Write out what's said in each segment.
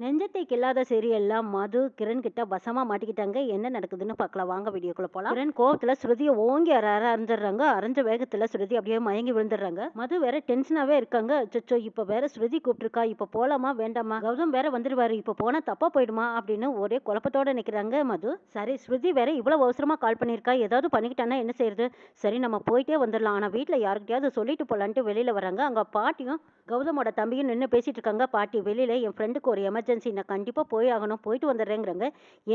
நெஞ்சத்தை கில்லாத சீரியல்லாம் மது கிரண் கிட்ட வசமா மாட்டிக்கிட்டாங்க. என்ன நடக்குதுன்னு பார்க்கலாம். வாங்க வீடியோக்குள்ள போலாம். கிரண் கோபத்துல ஸ்ருதியை ஓங்கி அற அற அரைஞ்சிடுறாங்க அரைஞ்ச வேகத்துல ஸ்ருதி அப்படியே மயங்கி விழுந்துடுறாங்க. மது வேற டென்ஷனாவே இருக்காங்க. சொச்சோ இப்ப வேற ஸ்ருதி கூப்பிட்டுருக்கா. இப்ப போலாமா வேண்டாமா? கௌதம் வேற வந்துருவாரு. இப்ப போனா தப்பா போயிடுமா? அப்படின்னு ஒரே குழப்பத்தோட நிக்கிறாங்க மது. சரி ஸ்ருதி வேற இவ்வளவு அவசரமா கால் பண்ணிருக்கா ஏதாவது பண்ணிக்கிட்டானா? என்ன செய்யறது? சரி நம்ம போயிட்டே வந்துடலாம். ஆனா வீட்டுல யாருக்கிட்டயாவது சொல்லிட்டு போலான்ட்டு வெளியில வராங்க. அங்க பாட்டியும் கௌதமோட தம்பியும் நின்று பேசிட்டு இருக்காங்க. பாட்டி வெளியில என் ஃப்ரெண்டுக்கு ஒரு எமர்ஜென்சி நான் கண்டிப்பாக போய் ஆகணும். போயிட்டு வந்துடுறேங்கிறாங்க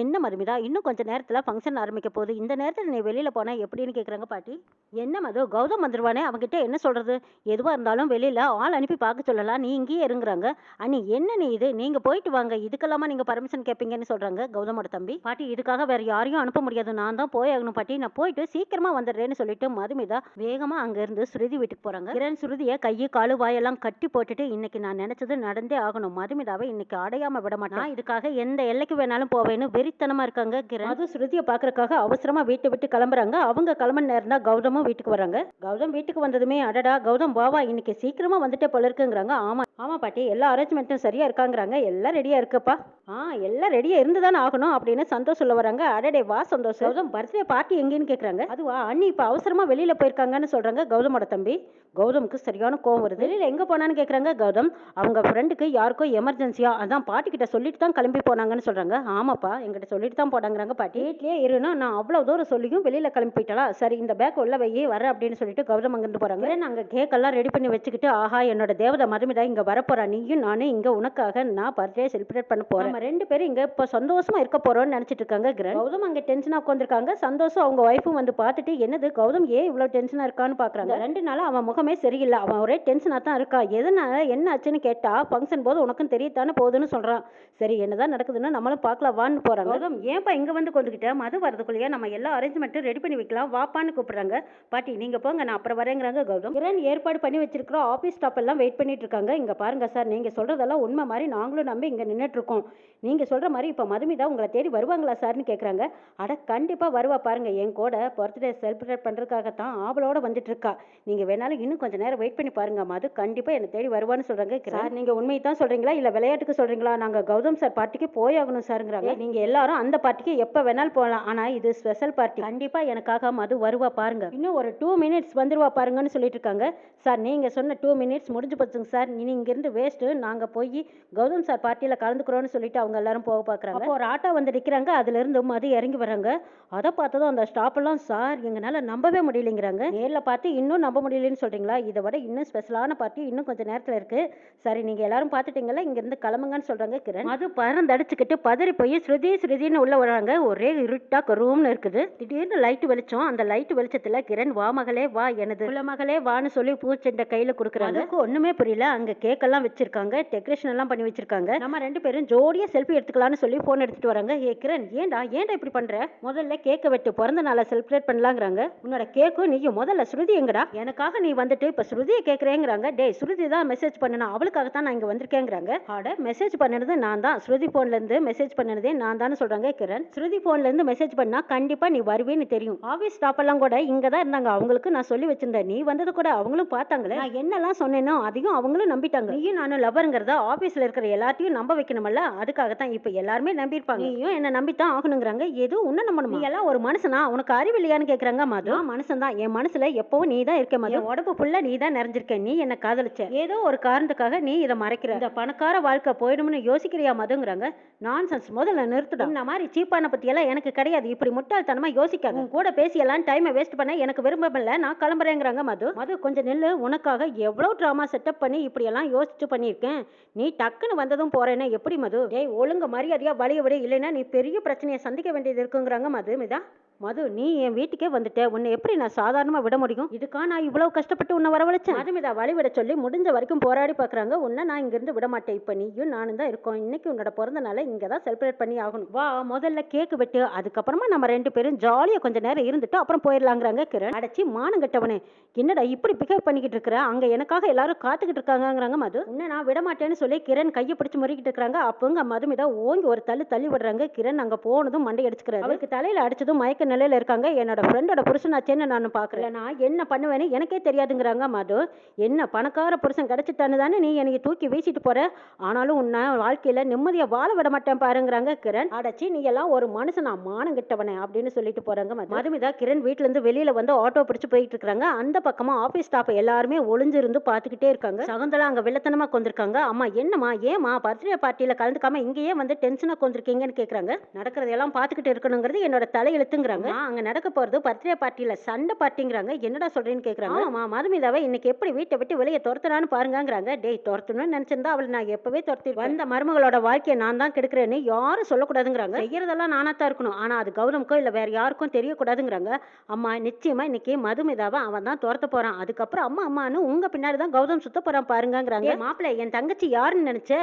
என்ன மதுமிதா இன்னும் கொஞ்சம் நேரத்தில் ஃபங்க்ஷன் ஆரம்பிக்க போகுது. இந்த நேரத்தில் நீ வெளியில் போனால் எப்படின்னு கேட்குறாங்க பாட்டி? என்ன மது கௌதம் வந்துருவானே அவங்ககிட்ட என்ன சொல்கிறது எதுவாக இருந்தாலும் வெளியில் ஆள் அனுப்பி பார்க்க சொல்லலாம். நீ இங்கேயே இருங்கிறாங்க. அண்ணி என்ன நீ இது? நீங்கள் போயிட்டு வாங்க. இதுக்கெல்லாமா நீங்கள் பர்மிஷன் கேட்பீங்கன்னு சொல்கிறாங்க கௌதமோட தம்பி. பாட்டி இதுக்காக வேறு யாரையும் அனுப்ப முடியாது. நான் தான் போய் ஆகணும் பாட்டி. நான் போயிட்டு சீக்கிரமாக வந்துடுறேன்னு சொல்லிட்டு மதுமிதா வேகமாக அங்கேருந்து சுருதி வீட்டுக்கு போகிறாங்க கிரண் சுருதியை கையை காலு வாயெல்லாம் கட்டி போட்டுட்டு இன்னைக்கு நான் நினச்சது நடந்தே ஆகணும். மதுமிதாவை இன்னைக்கு அடையாம விட மாட்டேன் இதுக்காக எந்த எல்லைக்கு வேணாலும் போவேன்னு வெறித்தனமா இருக்காங்க கிரண். அது சுருதியை பாக்குறதுக்காக அவசரமா வீட்டை விட்டு கிளம்புறாங்க. அவங்க கிளம்புன நேரம் தான் கௌதமும் வீட்டுக்கு வராங்க. கௌதம் வீட்டுக்கு வந்ததுமே அடடா கௌதம் வா வா இன்னைக்கு சீக்கிரமா வந்துட்டே போல இருக்குங்கிறாங்க. ஆமா ஆமாம் பாட்டி எல்லா அரேஞ்ச்மெண்ட்டும் சரியாக இருக்காங்கிறாங்க. எல்லாம் ரெடியாக இருக்குப்பா. ஆ எல்லாம் ரெடியா இருந்துதானே ஆகணும் அப்படின்னு சந்தோஷ் சொல்ல வராங்க. அடடே வா சந்தோஷ். கௌதம் பர்த்டே பார்ட்டி எங்கேன்னு கேட்குறாங்க அதுவா அண்ணி இப்போ அவசரமாக வெளியில் போயிருக்காங்கன்னு சொல்கிறாங்க கௌதமோட தம்பி. கௌதமுக்கு சரியான கோவம் வருது. வெளியில் எங்கே போனான்னு கேட்குறாங்க கௌதம். அவங்க ஃப்ரெண்டுக்கு யாருக்கோ எமர்ஜென்சியாக அதான் பாட்டிக்கிட்ட சொல்லிட்டு தான் கிளம்பி போனாங்கன்னு சொல்கிறாங்க ஆமாப்பா எங்கிட்ட சொல்லிட்டு தான் போனாங்கிறாங்க பாட்டி. வீட்லேயே இருனா நான் அவ்வளோ தூரம் சொல்லியும் வெளியில் கிளம்பி போயிட்டா சரி இந்த பேக் உள்ள வையே வர அப்படின்னு சொல்லிட்டு கௌதம் அங்கேருந்து போகிறாங்க நாங்கள் கேக்கெல்லாம் ரெடி பண்ணி வச்சுக்கிட்டு ஆஹா என்னோட தேவதை மருமிதா இங்க வரப்போறா. நீயும் நானும் இங்க உனக்காக நான் பர்த்டே செலிப்ரேட் பண்ண போறேன். நம்ம ரெண்டு பேரும் இங்க இப்ப சந்தோஷமா இருக்க போறோம்னு நினைச்சிட்டு இருக்காங்க கிரண். கௌதம் அங்க டென்ஷனா உட்காந்துருக்காங்க சந்தோஷம் அவங்க ஒய்ஃபும் வந்து பார்த்துட்டு என்னது கௌதம் ஏன் இவ்வளவு டென்ஷனா இருக்கான்னு பாக்குறாங்க ரெண்டு நாளா அவன் முகமே சரியில்லை. அவன் ஒரே டென்ஷனா தான் இருக்கா. எதனால என்ன ஆச்சுன்னு கேட்டா ஃபங்க்ஷன் போது உனக்கும் தெரியத்தானே போகுதுன்னு சொல்றான். சரி என்னதான் நடக்குதுன்னு நம்மளும் பார்க்கலாம் வான்னு போறாங்க. கௌதம் ஏன்பா இங்க வந்து கொண்டுகிட்ட மது வரதுக்குள்ளேயே நம்ம எல்லா அரேஞ்ச்மெண்ட்டும் ரெடி பண்ணி வைக்கலாம். வாப்பான்னு கூப்பிடுறாங்க. பாட்டி நீங்க போங்க நான் அப்புறம் வரேங்கிறாங்க கௌதம். கிரண் ஏற்பாடு பண்ணி வச்சிருக்கிறோம் ஆபீஸ் ஸ்டாப் எல்லாம் வெயிட் பண்ணிட்டு இருக்காங்க. இங்க பாருங்க சார் நீங்க சொல்றதெல்லாம் உண்மை மாதிரி நாங்களும் நம்பி இங்க நின்னுட்டு இருக்கோம் நீங்க சொல்ற மாதிரி இப்ப மதுமிதா உங்களை தேடி வருவாங்களா சார்னு கேக்குறாங்க. அட கண்டிப்பா வருவா பாருங்க என் கூட பர்த்டே செலிப்ரேட் பண்றதுக்காகத்தான் ஆவலோட வந்துட்டு இருக்கா நீங்க வேணாலும் இன்னும் கொஞ்ச நேரம் வெயிட் பண்ணி பாருங்க மது கண்டிப்பா என்னை தேடி வருவான்னு சொல்றாங்க சார் நீங்க உண்மையை தான் சொல்றீங்களா இல்ல விளையாட்டுக்கு சொல்றீங்களா? நாங்க கௌதம் சார் பார்ட்டிக்கு போய் ஆகணும் சாருங்கிறாங்க நீங்க எல்லாரும் அந்த பார்ட்டிக்கு எப்ப வேணாலும் போகலாம் ஆனா இது ஸ்பெஷல் பார்ட்டி. கண்டிப்பா எனக்காக மது வருவா பாருங்க. இன்னும் ஒரு டூ மினிட்ஸ் வந்துருவா பாருங்கன்னு சொல்லிட்டு இருக்காங்க சார் நீங்க சொன்ன டூ மினிட்ஸ் முடிஞ்சு போச்சுங்க சார் நீ இங்க இருந்து வேஸ்ட் நாங்க போய் கௌதம் சார் பார்ட்டியில கலந்துக்கிறோம்னு சொல்லிட்டு அவங்க எல்லாரும் போக பாக்குறாங்க. அப்போ ஒரு ஆட்டோ வந்து நிக்கிறாங்க அதுல இருந்து மது இறங்கி வராங்க அதை பார்த்ததும் அந்த ஸ்டாப் எல்லாம் சார் எங்கனால நம்பவே முடியலைங்கிறாங்க. நேர்ல பார்த்து இன்னும் நம்ப முடியலன்னு சொல்றீங்களா? இதை விட இன்னும் ஸ்பெஷலான பார்ட்டி இன்னும் கொஞ்சம் நேரத்துல இருக்கு. சரி நீங்க எல்லாரும் பார்த்துட்டீங்களா இங்க இருந்து கிளம்புங்கன்னு சொல்றாங்க கிரண். மது பறந்தடிச்சுக்கிட்டு பதறி போய் ஸ்ருதி ஸ்ருதின்னு உள்ள வராங்க. ஒரே இருட்டா ரூம்னு இருக்குது. திடீர்னு லைட் வெளிச்சம். அந்த லைட் வெளிச்சத்துல கிரண் வா மகளே வா எனது. குல மகளே வான்னு சொல்லி பூச்செண்டை கையில கொடுக்குறாங்க. ஒண்ணுமே புரியல. அங்க கேக் எல்லாம் வச்சிருக்காங்க. டெக்கரேஷன் எல்லாம் பண்ணி வச்சிருக்காங்க. நம்ம ரெண்டு பேரும் ஜோடியா செல்ஃபி எடுத்துக்கலாம்னு சொல்லி போன் எடுத்துட்டு வராங்க. ஏ கிரண் ஏன்டா ஏன்டா இப்படி பண்ற? முதல்ல கேக்க வெட்டு பிறந்த நாளை செலிப்ரேட் பண்ணலாங்கிறாங்க. உன்னோட கேக்கும் நீயும் முதல்ல ஸ்ருதி எங்கடா? எனக்காக நீ வந்துட்டு இப்ப ஸ்ருதியை கேக்குறேங்கிறாங்க. டேய் ஸ்ருதி தான் மெசேஜ் பண்ணனா அவளுக்காக தான் நான் இங்க வந்திருக்கேங்கிறாங்க. ஆட மெசேஜ் பண்ணது நான் தான். ஸ்ருதி போன்ல இருந்து மெசேஜ் பண்ணதே நான் தான் சொல்றாங்க கிரண். ஸ்ருதி போன்ல இருந்து மெசேஜ் பண்ணா கண்டிப்பா நீ வருவேன்னு தெரியும். ஆபீஸ் ஸ்டாப் எல்லாம் கூட இங்க தான் இருந்தாங்க. அவங்களுக்கு நான் சொல்லி வச்சிருந்தேன். நீ வந்தது கூட அவங்களும் பார்த்தாங்களே. நான் என்னெல்லாம் சொன்னேனோ அதையும் அவங்களும் நம்பிட்டாங்க. நீயும் நானும் லவருங்கிறத ஆபீஸ்ல இருக்கிற எல்லாத்தையும் நம்ப வைக்கணுமல்ல? அதுக்காக தான் இப்ப எல்லாருமே நம்பியிருப்பாங்க. நீயும் என்ன நம்பித்தான் ஆகணுங்கிறாங்க. எதுவும் உன்ன நம்பணும்? நீ எல்லாம் ஒரு மனுஷனா? உனக்கு அறிவு இல்லையான்னு கேக்குறாங்க மது. மனுஷன் தான் என் மனசுல எப்பவும் நீ தான் இருக்க மது. உடம்பு ஃபுல்லா நீ தான் நிறைஞ்சிருக்க. நீ என்ன காதலிச்ச. ஏதோ ஒரு காரணத்துக்காக நீ இதை மறைக்கிற. இந்த பணக்கார வாழ்க்கை போயிடும்னு யோசிக்கிறியா மதுங்கிறாங்க. நான்சென்ஸ் முதல்ல நிறுத்துடா. இந்த மாதிரி சீப்பான பத்தியெல்லாம் எனக்கு கிடையாது. இப்படி முட்டாள்தனமா யோசிக்காத. கூட பேசியெல்லாம் டைமை வேஸ்ட் பண்ண எனக்கு விரும்பமில்ல நான் கிளம்புறேங்கிறாங்க மது. மது கொஞ்சம் நெல்லு. உனக்காக எவ்வளவு ட்ராமா செட்டப் பண்ணி இப்படி எல்லாம் யோசிச்சு பண்ணியிருக்கேன். நீ டக்குன்னு வந்ததும் போறேன்னா எப்படி மது? டேய் ஒழுங்கு மரியாதையா வழிய விட இல்லைன்னா நீ பெரிய பிரச்சனையை சந்திக்க வேண்டியது இருக்குங்கிறாங்க மது மிதா. மது நீ என் வீட்டுக்கே வந்துட்ட. உன்னை எப்படி நான் சாதாரணமா விட முடியும்? இதுக்கா நான் இவ்வளவு கஷ்டப்பட்டு உன்னை வரவழைச்சேன்? மதுமிதா வழி விட சொல்லி முடிஞ்ச வரைக்கும் போராடி பாக்குறாங்க உன்னை நான் இங்கிருந்து விட மாட்டேன். இப்ப நீயும் நானும் தான் இருக்கோம். இன்னைக்கு உன்னோட பிறந்த நாளை இங்க தான் செலிப்ரேட் பண்ணி ஆகணும். வா முதல்ல கேக் வெட்டு. அதுக்கப்புறமா நம்ம ரெண்டு பேரும் ஜாலியா கொஞ்ச நேரம் இருந்துட்டு அப்புறம் போயிடலாங்கிறாங்க கிரண். அடைச்சி மானம் கட்டவனே. என்னடா இப்படி பிக்கப் பண்ணிக்கிட்டு இருக்கிற? அங்க எனக்காக எல்லாரும் காத்துக்கிட்டு இருக்காங்கங்கிறாங்க மது. உன்னை நான் விட மாட்டேன்னு சொல்லி கிரண் கையை பிடிச்சு முறுக்கிட்டு இருக்காங்க அப்பங்க மதுமிதா ஓங்கி ஒரு தள்ளு தள்ளி விடுறாங்க. கிரண் அங்க போனதும் மண்டை அடிச்சுக்கிறாரு. அவருக்கு தலையில அடிச்சதும் மயக்க நிலையில் இருக்காங்க. என்னோட ஃப்ரெண்டோட புருஷனாச்சேன்னு நான் பார்க்குறேன் நான் என்ன பண்ணுவேன்னு எனக்கே தெரியாதுங்கிறாங்க மது. என்ன பணக்கார புருஷன் கிடச்சிட்டான்னு தானே நீ எனக்கு தூக்கி வீசிட்டு போற? ஆனாலும் உன்னை வாழ்க்கையில் நிம்மதியை வாழ விட மாட்டேன் பாருங்கிறாங்க கிரண். அடைச்சி நீ எல்லாம் ஒரு நான் மானம் கிட்டவனே அப்படின்னு சொல்லிட்டு போறாங்க மது. மதுமிதா கிரண் வீட்டிலேருந்து வெளியில் வந்து ஆட்டோ பிடிச்சி போயிட்டு இருக்காங்க. அந்த பக்கமாக ஆஃபீஸ் ஸ்டாஃப் எல்லாருமே ஒளிஞ்சிருந்து பார்த்துக்கிட்டே இருக்காங்க. சகுந்தலா அங்கே வெள்ளத்தனமா கொண்டிருக்காங்க அம்மா என்னம்மா ஏமா பர்த்டே பார்ட்டியில் கலந்துக்காம இங்கேயே வந்து டென்ஷனாக கொண்டிருக்கீங்கன்னு கேட்குறாங்க நடக்கிறதெல்லாம் பார்த்துக்கிட்டு இருக்கணுங்கிறது என்னோட தலையெழுத்துங்கிறாங்க. "அம்மா, அங்க நடக்க போறது பர்த்டே பார்ட்டியில சண்டை பார்ட்டிங்கிறாங்க. என்னடா சொல்றேன்னு கேக்குறாங்க. ஆமா மதுமிதாவை இன்னைக்கு எப்படி வீட்டை விட்டு வெளியே துரத்துறான்னு பாருங்கங்கிறாங்க. டேய் துரத்தணும்னு நினைச்சிருந்தா அவளை நான் எப்பவே துரத்தி வந்த மருமகளோட வாழ்க்கையை நான் தான் கெடுக்கிறேன்னு யாரும் சொல்லக்கூடாதுங்கிறாங்க. செய்யறதெல்லாம் நானா தான் இருக்கணும். ஆனா அது கௌதம்க்கோ இல்ல வேற யாருக்கும் தெரியக்கூடாதுங்கிறாங்க. அம்மா நிச்சயமா இன்னைக்கு மதுமிதாவை அவன் தான் துரத்த போறான். அதுக்கப்புறம் அம்மா அம்மான்னு உங்க பின்னாடி தான் கௌதம் சுத்த போறான் பாருங்கங்கிறாங்க. மாப்பிள்ளை என் தங்கச்சி யாருன்னு நினைச்ச?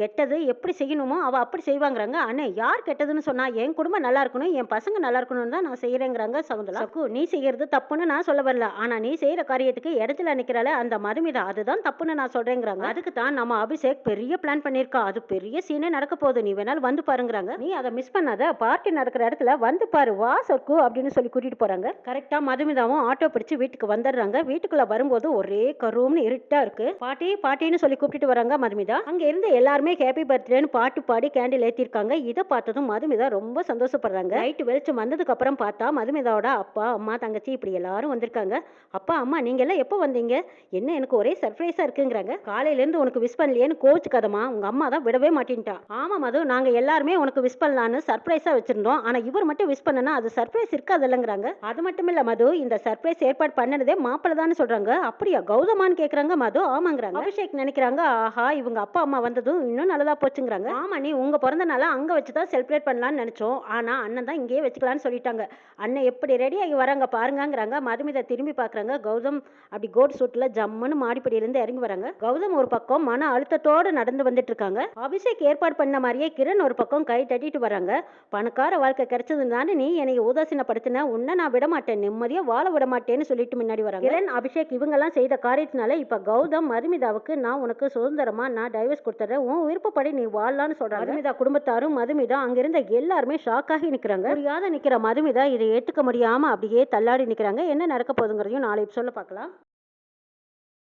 கெட்டது எப்படி செய்யணுமோ அவ அப்படி செய்வாங்கிறாங்க. அண்ணே யார் கெட்டதுன்னு சொன்னா என் குடும்பம் நல்லா இருக்கணும் என் பசங்க நல்லா இருக்கணும்னு தான் நான் செய்யறேங்கிறாங்க சகுந்தலா. சக்கு நீ செய்யறது தப்புன்னு நான் சொல்ல வரல. ஆனா நீ செய்யற காரியத்துக்கு இடத்துல நிக்கிறால அந்த மதுமிதா அதுதான் தப்புன்னு நான் சொல்றேங்கிறாங்க. அதுக்கு தான் நம்ம அபிஷேக் பெரிய பிளான் பண்ணிருக்கா அது பெரிய சீனே நடக்க போகுது. நீ வேணாலும் வந்து பாருங்கிறாங்க. நீ அதை மிஸ் பண்ணாத. பார்ட்டி நடக்கிற இடத்துல வந்து பாரு. வா சக்கு அப்படின்னு சொல்லி கூட்டிட்டு போறாங்க. கரெக்டா மதுமிதாவும் ஆட்டோ பிடிச்சு வீட்டுக்கு வந்துடுறாங்க. வீட்டுக்குள்ள வரும்போது ஒரே கரும்னு இருட்டா இருக்கு. பாட்டி பாட்டின்னு சொல்லி கூப்பிட்டு வராங்க மதுமிதா. அங்க இருந்து எல்லாருமே ஹாப்பி பர்த்டேன்னு பாட்டு பாடி கேண்டில் ஏத்திருக்காங்க. இதை பார்த்ததும் மதுமிதா ரொம்ப சந்தோஷப்படுறாங்க. நைட்டு வெளிச்சம் வந்ததுக்கு அப்புறம் பார்த்தா மதுமிதாவோட அப்பா அம்மா தங்கச்சி இப்படி எல்லாரும் வந்திருக்காங்க. அப்பா அம்மா நீங்க எல்லாம் எப்போ வந்தீங்க? என்ன எனக்கு ஒரே சர்ப்ரைஸா இருக்குங்கிறாங்க. காலையில இருந்து உனக்கு விஷ் பண்ணலையேன்னு கோச்சுக்காதம்மா உங்க அம்மா தான் விடவே மாட்டேன்ட்டா. ஆமா மது நாங்க எல்லாருமே உனக்கு விஷ் பண்ணலான்னு சர்ப்ரைஸா வச்சிருந்தோம். ஆனா இவர் மட்டும் விஷ் பண்ணனா அது சர்ப்ரைஸ் இருக்காது இல்லைங்கிறாங்க அது மட்டும் இல்ல மது இந்த சர்ப்ரைஸ் ஏற்பாடு பண்ணனதே மாப்பிள்ளை தான் சொல்றாங்க. அப்படியா? கௌதமான்னு கேக்குறாங்க மது. ஆமாங்கிறாங்க. அபிஷேக் நினைக்கிறாங்க ஆஹா இவங்க அப்பா அம்மா வந்ததும் இன்னும் நல்லதா போச்சுங்கிறாங்க. ஆமா நீ உங்க பிறந்த நாள அங்க வச்சு தான் செலிப்ரேட் பண்ணலாம்னு நினைச்சோம். ஆனா அண்ணன் தான் இங்கேயே வச்சுக்கலாம்னு சொல்லிட்டாங்க. அண்ணன் எப்படி ரெடி ஆகி வராங்க பாருங்கங்கிறாங்க. மதுமிதா திரும்பி பாக்குறாங்க கௌதம் அப்படி கோட் சூட்ல ஜம்முன்னு மாடிப்படியில இருந்து இறங்கி வராங்க. கௌதம் ஒரு பக்கம் மன அழுத்தத்தோட நடந்து வந்துட்டு இருக்காங்க. அபிஷேக் ஏற்பாடு பண்ண மாதிரியே கிரண் ஒரு பக்கம் கை தட்டிட்டு வராங்க. பணக்கார வாழ்க்கை கிடைச்சதுனால நீ என்னை உதாசீனப்படுத்தின. உன்னை நான் விட மாட்டேன் நிம்மதியா வாழ விட மாட்டேன்னு சொல்லிட்டு முன்னாடி வராங்க. கிரண் அபிஷேக் இவங்கெல்லாம் செய்த காரியத்தினால இப்ப கௌதம் மதுமிதாவுக்கு நான் உனக்கு சுதந்திரமா நான் டைவர்ஸ் கொடுத்துறேன். உன் விருப்பப்படி நீ வாழலாம்னு சொல்றாங்க. மதுமிதா குடும்பத்தாரும் மதுமிதா அங்கிருந்த எல்லாருமே ஷாக் ஆகி நிக்கிறாங்க. புரியாத நிக்கிற மதுமிதா இதை ஏத்துக்க முடியாம அப்படியே தள்ளாடி நிக்கிறாங்க. என்ன நடக்க போகுதுங்கிறதையும் நாளை சொல்ல பார்க்கலாம்.